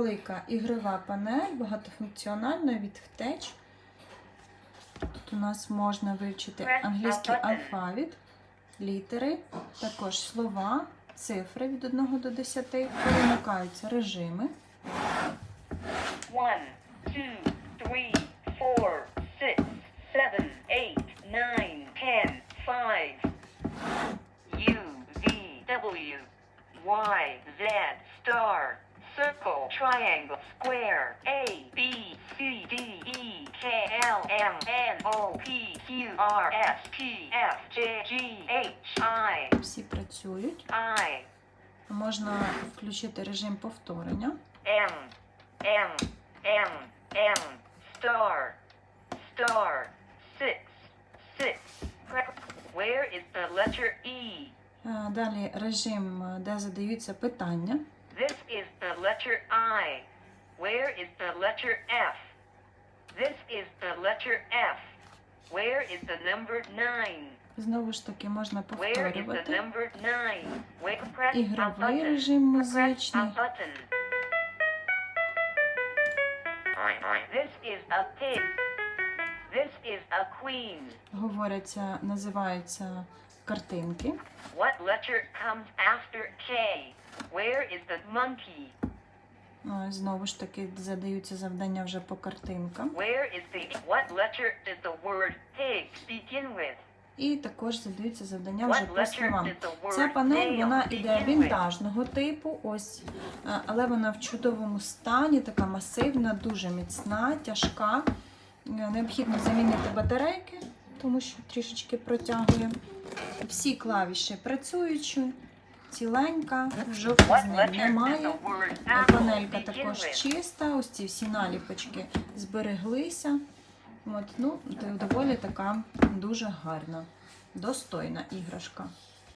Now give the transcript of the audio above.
Велика ігрова панель, багатофункціональна від втеч. Тут у нас можна вивчити англійський алфавіт, літери, також слова, цифри від 1 до 10, перемикаються режими. One, two, three, four, six, seven, eight, nine, ten, five. U, V, W, Y, Z, star, circle, triangle, square, A, B, C, D, E, K, L, M, N, O, P, Q, R, S, T, F, J, G, H, I, Всі працюють. I, Можна включити режим повторення. M, M, M, M, star, star, six, six. Where is the letter E? Е, Далі режим, е, де задаються питання. This is the letter I. Where is the letter F? This is the letter F. Where is the number nine? Знову ж таки можна Where is the повторювати. number nine? Wait, press a Ігровий button. режим Press a музичний. button. This is a pig. This is a queen. Говоряться, називаються картинки. What letter comes after K? Where is the monkey? Знову ж таки задаються завдання вже по картинкам. Where is the what letter does the word pig begin with? І також задаються завдання вже по словам. Ця панель вона іде вінтажного типу, ось, е, але вона в чудовому стані, така масивна, дуже міцна, тяжка. Е, Необхідно замінити батарейки, тому що трішечки протягує. Всі клавіші працюючі, ціленька, неї немає. Панелька також чиста, ось ці всі наліпочки збереглися. От, ну, доволі така дуже гарна, достойна іграшка.